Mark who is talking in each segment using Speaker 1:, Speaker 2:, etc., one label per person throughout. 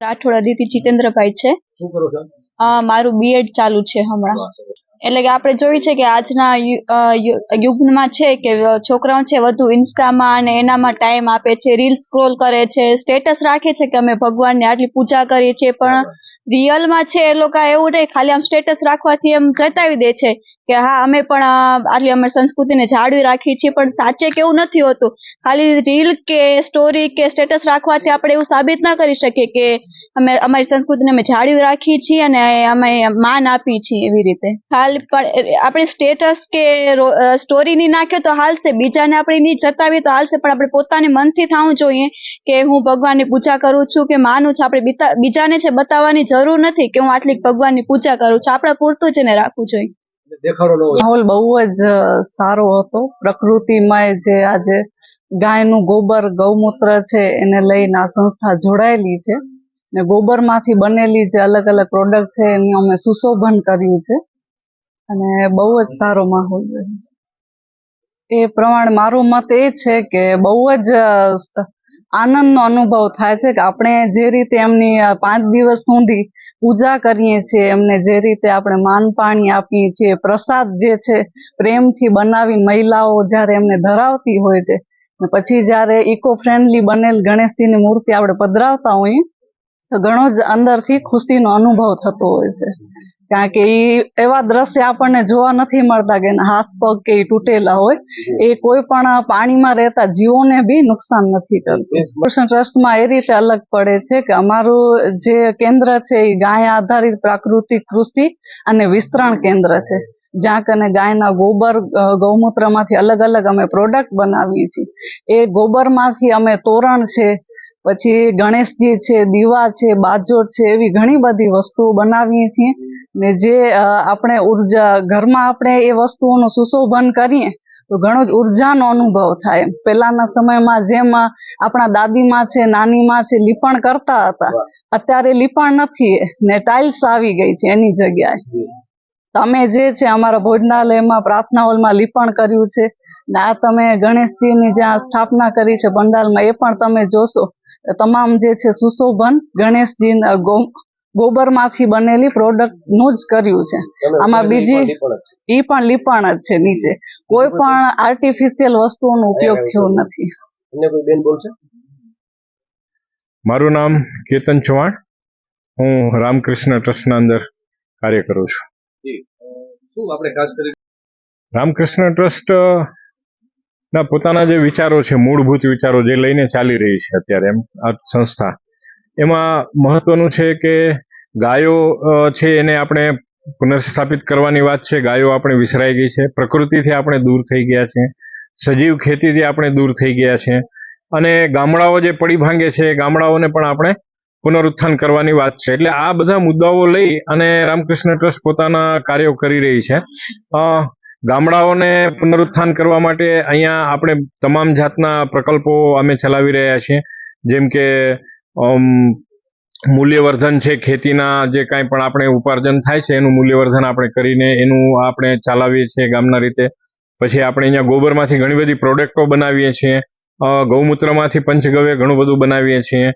Speaker 1: રાઠોડ અદિતિ જીતેન્દ્રભાઈ છે. મારું બીએડ ચાલુ છે હમણાં. એટલે કે આપણે જોયું છે કે આજના યુગમાં છે કે છોકરાઓ છે વધુ ઇન્સ્ટામાં અને એનામાં ટાઈમ આપે છે રીલ સ્ક્રોલ કરે છે સ્ટેટસ રાખે છે કે અમે ભગવાનને આટલી પૂજા કરીએ છીએ પણ રિયલમાં છે એ લોકો એવું નહીં ખાલી આમ સ્ટેટસ રાખવાથી એમ જતાવી દે છે. કે હા, અમે પણ આટલી અમે સંસ્કૃતિને જાળવી રાખી છીએ, પણ સાચે કેવું નથી હોતું. ખાલી રીલ કે સ્ટોરી કે સ્ટેટસ રાખવાથી આપણે એવું સાબિત ના કરી શકીએ કે અમે, અમારી સંસ્કૃતિને અમે જાળવી રાખી છીએ અને અમે માન આપી છીએ એવી રીતે. હાલ પણ આપણે સ્ટેટસ કે સ્ટોરી ની નાખીએ તો હાલશે. બીજાને આપણે નહીં જતાવીએ તો હાલશે, પણ આપણે પોતાને મનથી થવું જોઈએ કે હું ભગવાનની પૂજા કરું છું, કે માનું છું. આપણે બીજાને છે બતાવવાની જરૂર નથી કે હું આટલી ભગવાનની પૂજા કરું છું. આપણા પૂરતું જ એને રાખવું જોઈએ.
Speaker 2: દેખાડો
Speaker 3: માહોલ બહુ જ સારો હતો. પ્રકૃતિમાં જે આજે ગાયનું ગોબર, ગૌમૂત્ર છે, એને લઈને આ સંસ્થા જોડાયેલી છે. ને ગોબરમાંથી બનેલી જે અલગ અલગ પ્રોડક્ટ છે, એનું અમે સુશોભન કર્યું છે. અને બહુ જ સારો માહોલ એ પ્રમાણે મારું મત એ છે કે બહુ જ આનંદનો અનુભવ થાય છે કે આપણે જે રીતે એમની પાંચ દિવસ સુધી પૂજા કરીએ છીએ, એમને જે રીતે આપણે માન પાણી આપીએ છીએ, પ્રસાદ જે છે પ્રેમથી બનાવી મહિલાઓ જ્યારે એમને ધરાવતી હોય છે પછી જ્યારે ઇકો ફ્રેન્ડલી બનેલ ગણેશજીની મૂર્તિ આપણે પધરાવતા હોઈએ, તો ઘણો જ અંદરથી ખુશીનો અનુભવ થતો હોય છે. કારણ કે એ એવા દ્રશ્ય આપણને જોવા નથી મળતા કે હાથ પગ કે તૂટેલા હોય. એ કોઈ પણ પાણીમાં રહેતા જીવોને બી નુકસાન નથી કરતું પોષણ ટ્રસ્ટમાં એ રીતે અલગ પડે છે કે અમારું જે કેન્દ્ર છે એ ગાય આધારિત પ્રાકૃતિક કૃષિ અને વિસ્તરણ કેન્દ્ર છે. જ્યાં કને ગાયના ગોબર ગૌમૂત્રમાંથી અલગ અલગ અમે પ્રોડક્ટ બનાવીએ છીએ. એ ગોબરમાંથી અમે તોરણ છે પછી ગણેશજી છે દીવા છે બાજોટ છે એવી ઘણી બધી વસ્તુઓ બનાવીએ છીએ ને જે આપણે ઊર્જા ઘરમાં આપણે એ વસ્તુઓનું સુશોભન કરીએ તો ઘણો જ ઉર્જાનો અનુભવ થાય. પહેલાના સમયમાં જેમ આપણા દાદીમાં છે નાનીમાં છે લીપણ કરતા હતા. અત્યારે લીપણ નથી ને ટાઇલ્સ આવી ગઈ છે એની જગ્યાએ. તમે જે છે અમારા ભોજનાલયમાં પ્રાર્થના હોલમાં લીપણ કર્યું છે ને આ તમે ગણેશજીની જ્યાં સ્થાપના કરી છે પંડાલમાં એ પણ તમે જોશો. તમામ જે છે સુશોભન ગણેશજી ગોબરમાંથી બનેલી પ્રોડક્ટનું જ કર્યું છે. આમાં બીજી-. ઈ પણ લીપણ જ છે નીચે. કોઈ પણ આર્ટિફિશિયલ વસ્તુઓનો ઉપયોગ થયો નથી.
Speaker 2: અન્ય કોઈ બેન બોલશે?
Speaker 4: મારું નામ કેતન ચૌહાણ. હું રામકૃષ્ણ ટ્રસ્ટના અંદર કાર્ય કરું છું.
Speaker 2: જી. અ, શું આપણે ખાસ કરી?
Speaker 4: રામકૃષ્ણ ટ્રસ્ટ ના, પોતાના જે વિચારો છે, મૂળભૂત વિચારો જે લઈને ચાલી રહી છે અત્યારે એમ, આ સંસ્થા, એમાં મહત્વનું છે કે ગાયો છે એને આપણે પુનર્સ્થાપિત કરવાની વાત છે, ગાયો આપણે વિસરાઈ ગઈ છે, પ્રકૃતિથી આપણે દૂર થઈ ગયા છે, સજીવ ખેતીથી આપણે દૂર થઈ ગયા છે, અને ગામડાઓ જે પડી ભાંગે છે, એ ગામડાઓને પણ આપણે પુનરુત્થાન કરવાની વાત છે. એટલે આ બધા મુદ્દાઓ લઈ અને રામકૃષ્ણ ટ્રસ્ટ પોતાના કાર્યો કરી રહી છે. ગામડાઓને પુનરુત્થાન કરવા માટે અહીંયા આપણે તમામ જાતના પ્રકલ્પો અમે ચલાવી રહ્યા છીએ. જેમ કે મૂલ્યવર્ધન છે, ખેતીના જે કાંઈ પણ આપણે ઉપાર્જન થાય છે, એનું મૂલ્યવર્ધન આપણે કરીને એનું આપણે ચલાવીએ છીએ ગામના રીતે. પછી આપણે અહીંયા ગોબરમાંથી ઘણી બધી પ્રોડક્ટો બનાવીએ છીએ. ગૌમૂત્રમાંથી પંચગવ્ય ઘણું બધું બનાવીએ છીએ.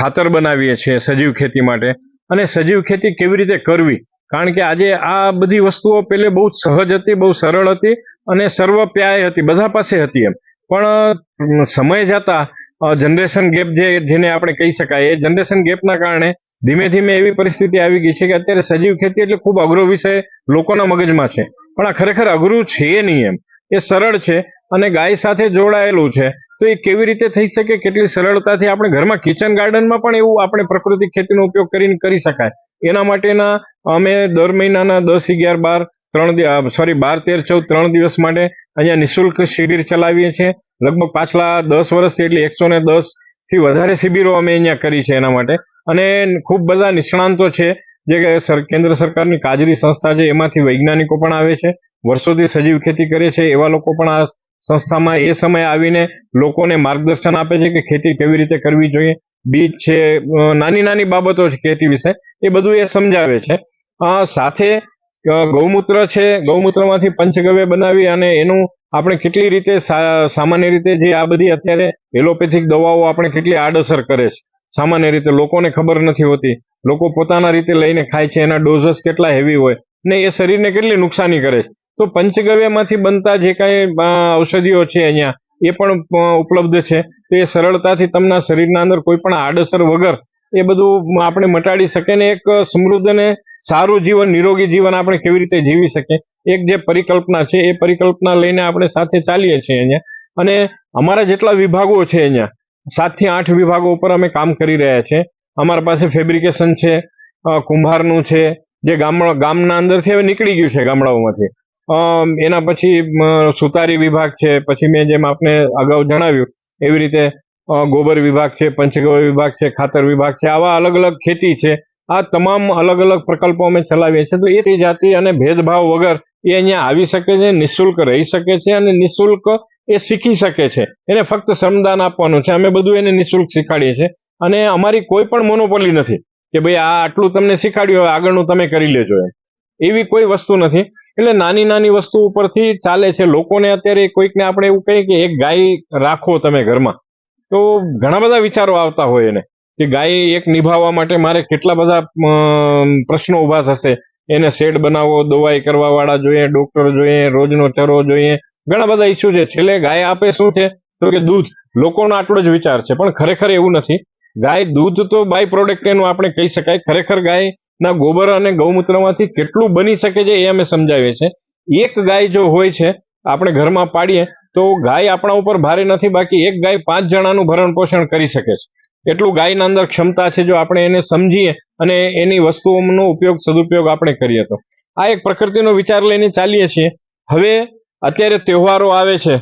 Speaker 4: ખાતર બનાવીએ છીએ સજીવ ખેતી માટે. અને સજીવ ખેતી કેવી રીતે કરવી? કારણ કે આજે આ બધી વસ્તુઓ પેલે બહુ સહજ હતી, બહુ સરળ હતી અને સર્વપ્યાય હતી, બધા પાસે હતી એમ. પણ સમય જતા જનરેશન ગેપ જે, જેને આપણે કહી શકાય, એ જનરેશન ગેપના કારણે ધીમે ધીમે એવી પરિસ્થિતિ આવી ગઈ છે કે અત્યારે સજીવ ખેતી એટલે ખૂબ અઘરો વિષય લોકોના મગજમાં છે. પણ આ ખરેખર અઘરું છે નહીં એમ. એ સરળ છે અને ગાય સાથે જોડાયેલું છે. તો એ કેવી રીતે થઈ શકે? કેટલી સરળતાથી આપણે ઘરમાં કિચન ગાર્ડનમાં પણ એવું આપણે પ્રકૃતિક ખેતીનો ઉપયોગ કરીને કરી શકાય. એના માટેના અમે દર મહિનાના દસ અગિયાર બાર ત્રણ સોરી બાર, તેર, ચૌદ ત્રણ દિવસ માટે અહીંયા નિઃશુલ્ક શિબિર ચલાવીએ છીએ. લગભગ પાછલા દસ વર્ષથી એટલે એકસો ને દસથી વધારે શિબિરો અમે અહીંયા કરી છે એના માટે. અને ખૂબ બધા નિષ્ણાંતો છે, જે કેન્દ્ર સરકારની કાજરી સંસ્થા છે, એમાંથી વૈજ્ઞાનિકો પણ આવે છે, વર્ષોથી સજીવ ખેતી કરે છે, એવા લોકો પણ આ સંસ્થામાં એ સમયે આવીને લોકોને માર્ગદર્શન આપે છે કે ખેતી કેવી રીતે કરવી જોઈએ. બીજ છે નાની નાની બાબતો છે ખેતી વિશે, એ બધું એ સમજાવે છે. સાથે ગૌમૂત્ર છે, ગૌમૂત્રમાંથી પંચગવ્ય બનાવી અને એનું આપણે કેટલી રીતે સામાન્ય રીતે જે આ બધી અત્યારે એલોપેથિક દવાઓ આપણે કેટલી આડઅસર કરે છે. સામાન્ય રીતે લોકોને ખબર નથી હોતી. લોકો પોતાના રીતે લઈને ખાય છે, એના ડોઝસ કેટલા હેવી હોય ને એ શરીરને કેટલી નુકસાની કરે છે. તો પંચગવ્યમાંથી બનતા જે કાંઈ ઔષધિઓ છે અહીંયા, એ પણ ઉપલબ્ધ છે. તો સરળતાથી તમને શરીરના અંદર કોઈ પણ આડઅસર વગર એ બધું આપણે મટાડી શકીએ ને એક સમૃદ્ધ અને સારું જીવન, નિરોગી જીવન આપણે કેવી રીતે જીવી શકીએ? એક જે પરિકલ્પના છે, એ પરિકલ્પના લઈને આપણે સાથે ચાલીએ છીએ અહીંયા. અને અમારા જેટલા વિભાગો છે અહીંયા, સાતથી આઠ વિભાગો ઉપર અમે કામ કરી રહ્યા છે અમારા પાસે ફેબ્રિકેશન છે કુંભારનું છે, જે ગામડા, ગામના અંદરથી હવે નીકળી ગયું છે ગામડાઓમાંથી. એના પછી સુતારી વિભાગ છે, પછી મેં જેમ આપને અગાઉ જણાવ્યું એવી રીતે ગોબર વિભાગ છે પંચગવ્ય વિભાગ છે, ખાતર વિભાગ છે, આવા અલગ અલગ ખેતી છે. આ તમામ અલગ અલગ પ્રકલ્પો અમે ચલાવીએ છીએ. તો એ તે જાતિ અને ભેદભાવ વગર એ અહીંયા આવી શકે છે, નિઃશુલ્ક રહી શકે છે અને નિઃશુલ્ક એ શીખી શકે છે. એને ફક્ત શ્રમદાન આપવાનું છે. અમે બધું એને નિઃશુલ્ક શીખવાડીએ છીએ. અને અમારી કોઈ પણ મોનોપોલી નથી કે ભાઈ આ આટલું તમને શીખવાડ્યું હવે આગળનું તમે કરી લેજો એમ. એવી કોઈ વસ્તુ નથી. એટલે નાની નાની વસ્તુ ઉપરથી ચાલે છે. લોકોને અત્યારે કોઈકને આપણે એવું કહીએ કે એક ગાય રાખો તમે ઘરમાં. તો ઘણા બધા વિચારો આવતા હોય એને, કે ગાય એક નિભાવવા માટે મારે કેટલા બધા પ્રશ્નો ઊભા થશે. એને શેડ બનાવવો દવાઈ કરવા વાળા જોઈએ, ડોક્ટર જોઈએ, રોજનો ચરો જોઈએ. ઘણા બધા ઇસ્યુ છે. છેલ્લે ગાય આપે શું છે? તો કે દૂધ. લોકોનો આટલો જ વિચાર છે. પણ ખરેખર એવું નથી. ગાય દૂધ તો બાય પ્રોડક્ટ એનું આપણે કહી શકાય. ખરેખર ગાયના ગોબર અને ગૌમૂત્રમાંથી કેટલું બની શકે છે એ અમે સમજાવીએ છીએ. એક ગાય જો હોય છે, આપણે ઘરમાં પાડીએ, તો ગાય આપણા ઉપર ભારે નથી, બાકી એક ગાય પાંચ જણાનું ભરણ પોષણ કરી શકે છે. એટલું ગાયના અંદર ક્ષમતા છે, જો આપણે એને સમજીએ અને એની વસ્તુઓનો ઉપયોગ, સદુપયોગ આપણે કરીએ તો. આ એક પ્રકૃતિનો વિચાર લઈને ચાલીએ છીએ. હવે અત્યારે તહેવારો આવે છે,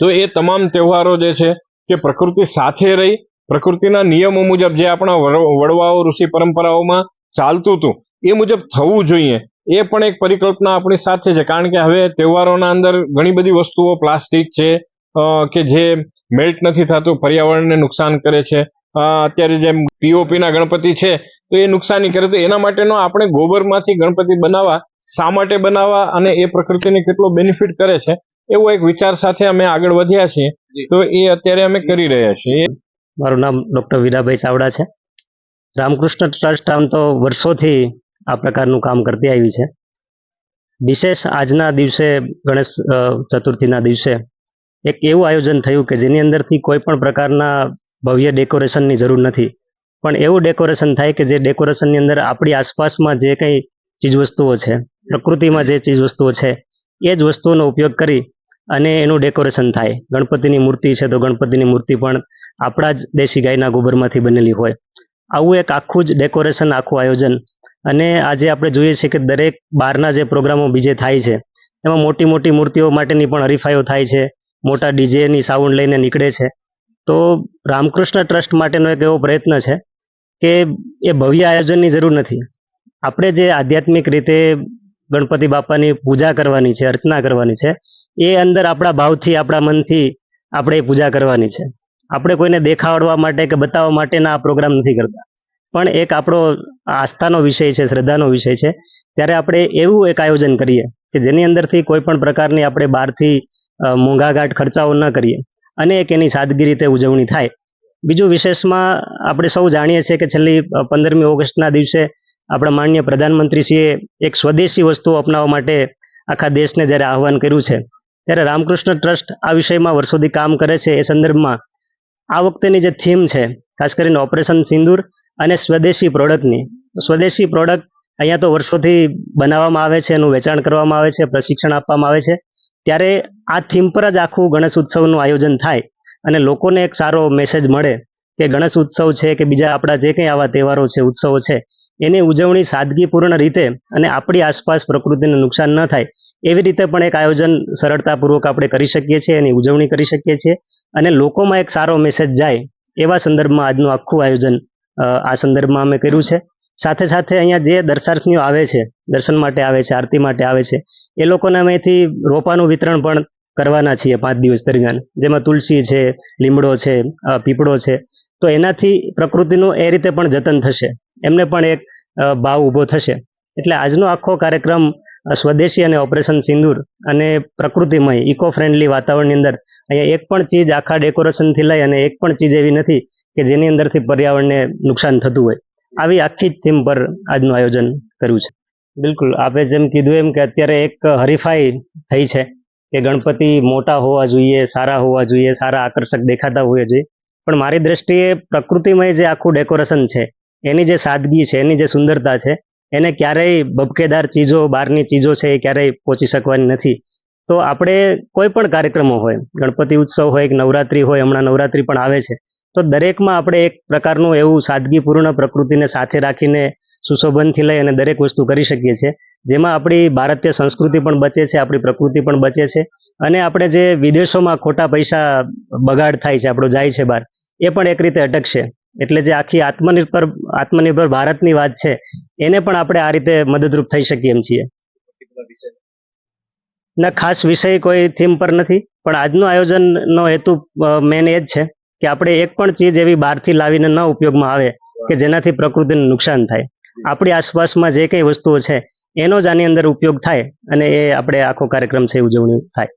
Speaker 4: તો એ તમામ તહેવારો જે છે, કે પ્રકૃતિ સાથે રહી, પ્રકૃતિના નિયમો મુજબ જે આપણા વડવાઓ, ઋષિ પરંપરાઓમાં ચાલતું હતું. એ મુજબ થવું જોઈએ. એ પણ એક પરિકલ્પના આપણી સાથે છે. કારણ કે હવે તહેવારોના અંદર ઘણી બધી વસ્તુઓ પ્લાસ્ટિક છે કે જે મેલ્ટ નથી થતું પર્યાવરણને નુકસાન કરે છે. અત્યારે જેમ પીઓપીના ગણપતિ છે તો એ નુકસાની કરે. તો એના માટેનો આપણે ગોબરમાંથી ગણપતિ બનાવવા શા માટે બનાવવા અને એ પ્રકૃતિને કેટલો બેનિફિટ કરે છે એવો એક વિચાર સાથે અમે આગળ વધ્યા છીએ. તો એ અત્યારે અમે કરી રહ્યા છીએ.
Speaker 5: મારું નામ ડૉક્ટર વિરાભાઈ ચાવડા છે. રામકૃષ્ણ ટ્રસ્ટ આમ તો વર્ષોથી આ પ્રકારનું કામ કરતી આવી છે. વિશેષ આજના દિવસે, ગણેશ ચતુર્થીના દિવસે એક એવું આયોજન થયું કે જેની અંદરથી કોઈ પણ પ્રકારના ભવ્ય ડેકોરેશનની જરૂર નથી. પણ એવું ડેકોરેશન થાય કે જે ડેકોરેશનની અંદર આપણી આસપાસમાં જે કંઈ ચીજવસ્તુઓ છે, પ્રકૃતિમાં જે ચીજવસ્તુઓ છે, એ જ વસ્તુઓનો ઉપયોગ કરી અને એનું ડેકોરેશન થાય. ગણપતિની મૂર્તિ છે તો ગણપતિની મૂર્તિ પણ આપણા જ દેશી ગાયના ગોબરમાંથી બનેલી હોય. આવું એક આખું જ ડેકોરેશન આખું આયોજન. અને આજે આપણે જોઈએ છીએ કે દરેક બહારના જે પ્રોગ્રામો બીજે થાય છે, એમાં મોટી મોટી મૂર્તિઓ માટેની પણ હરીફાઈઓ થાય છે, મોટા ડીજેની સાઉન્ડ લઈને નીકળે છે. તો રામકૃષ્ણ ટ્રસ્ટ માટેનો એક એવો પ્રયત્ન છે કે એ ભવ્ય આયોજનની જરૂર નથી. આપણે જે આધ્યાત્મિક રીતે ગણપતિ બાપાની પૂજા કરવાની છે, અર્ચના કરવાની છે, એ અંદર આપણા ભાવથી, આપણા મનથી આપણે એ પૂજા કરવાની છે. આપણે કોઈને દેખાડવા માટે કે બતાવવા માટેના આ પ્રોગ્રામ નથી કરતા. પણ એક આપણો આસ્થાનો વિષય છે, શ્રદ્ધાનો વિષય છે. ત્યારે આપણે એવું એક આયોજન કરીએ કે જેની અંદરથી કોઈ પણ પ્રકારની આપણે બહારથી મોંઘાઘાટ ખર્ચાઓ ન કરીએ અને એક એની સાદગી રીતે ઉજવણી થાય. બીજું વિશેષમાં આપણે સૌ જાણીએ છીએ કે છેલ્લી પંદરમી ઓગસ્ટના દિવસે આપણા માનનીય પ્રધાનમંત્રીશ્રીએ એક સ્વદેશી વસ્તુઓ અપનાવવા માટે આખા દેશને જ્યારે આહવાન કર્યું છે, ત્યારે રામકૃષ્ણ ટ્રસ્ટ આ વિષયમાં વર્ષોથી કામ કરે છે. એ સંદર્ભમાં આ વખતેની જે થીમ છે, ખાસ કરીને ઓપરેશન સિંદૂર અને સ્વદેશી પ્રોડક્ટની સ્વદેશી પ્રોડક્ટ અહીંયા તો વર્ષોથી બનાવવામાં આવે છે, એનું વેચાણ કરવામાં આવે છે, પ્રશિક્ષણ આપવામાં આવે છે. ત્યારે આ થીમ પર જ આખું ગણેશ ઉત્સવનું આયોજન થાય અને લોકોને એક સારો મેસેજ મળે કે ગણેશ ઉત્સવ છે કે બીજા આપણા જે કંઈ આવા તહેવારો છે, ઉત્સવો છે, એની ઉજવણી સાદગીપૂર્ણ રીતે અને આપણી આસપાસ પ્રકૃતિને નુકસાન ન થાય એવી રીતે પણ એક આયોજન સરળતાપૂર્વક આપણે કરી શકીએ છીએ, એની ઉજવણી કરી શકીએ છીએ. અને લોકોમાં એક સારો મેસેજ જાય એવા સંદર્ભમાં આજનું આખું આયોજન આ સંદર્ભમાં અમે કર્યું છે. સાથે સાથે અહીંયા જે દર્શાર્થીઓ આવે છે, દર્શન માટે આવે છે, આરતી માટે આવે છે, એ લોકોને અમે અહીંથી રોપાનું વિતરણ પણ કરવાના છીએ પાંચ દિવસ દરમિયાન. જેમાં તુલસી છે, લીમડો છે પીપળો છે. તો એનાથી પ્રકૃતિનું એ રીતે પણ જતન થશે. એમને પણ એક ભાવ ઊભો થશે. એટલે આજનો આખો કાર્યક્રમ સ્વદેશી અને ઓપરેશન સિંદૂર અને પ્રકૃતિમય ઇકો ફ્રેન્ડલી વાતાવરણની અંદર અહીંયા એક પણ ચીજ આખા ડેકોરેશનથી લઈ અને એક પણ ચીજ એવી નથી કે જેની અંદરથી પર્યાવરણને નુકસાન થતું હોય. આવી આખી જ થીમ પર આજનું આયોજન કર્યું છે. બિલકુલ. આપે જેમ કીધું એમ કે અત્યારે એક હરીફાઈ થઈ છે કે ગણપતિ મોટા હોવા જોઈએ, સારા હોવા જોઈએ, સારા આકર્ષક દેખાતા હોવા જોઈએ. પણ મારી દ્રષ્ટિએ પ્રકૃતિમય જે આખું ડેકોરેશન છે, એની જે સાદગી છે, એની જે સુંદરતા છે એને ક્યારેય બબકેદાર ચીજો, બહારની ચીજો છે એ ક્યારેય પહોંચી શકવાની નથી. તો આપણે કોઈ પણ કાર્યક્રમો હોય, ગણપતિ ઉત્સવ હોય કે નવરાત્રિ હોય, હમણાં નવરાત્રિ પણ આવે છે, તો દરેકમાં આપણે એક પ્રકારનું એવું સાદગીપૂર્ણ પ્રકૃતિને સાથે રાખીને સુશોભનથી લઈ અને દરેક વસ્તુ કરી શકીએ છીએ, જેમાં આપણી ભારતીય સંસ્કૃતિ પણ બચે છે, આપણી પ્રકૃતિ પણ બચે છે, અને આપણે જે વિદેશોમાં ખોટા પૈસા બગાડ થાય છે, આપણો જાય છે બહાર, એ પણ એક રીતે અટકશે. એટલે જે આખી આત્મનિર્ભર આત્મનિર્ભર ભારતની વાત છે, એને પણ આપણે આ રીતે મદદરૂપ થઈ શકીએ છીએ. ના, ખાસ વિષય કોઈ થીમ પર નથી, પણ આજનું આયોજનનો હેતુ મેન એ જ છે કે આપણે એક પણ ચીજ એવી બહારથી લાવીને ન ઉપયોગમાં આવે કે જેનાથી પ્રકૃતિને નુકસાન થાય. આપણી આસપાસમાં જે કંઈ વસ્તુઓ છે, એનો જ આની અંદર ઉપયોગ થાય અને એ આપણે આખો કાર્યક્રમ છે ઉજવણી થાય.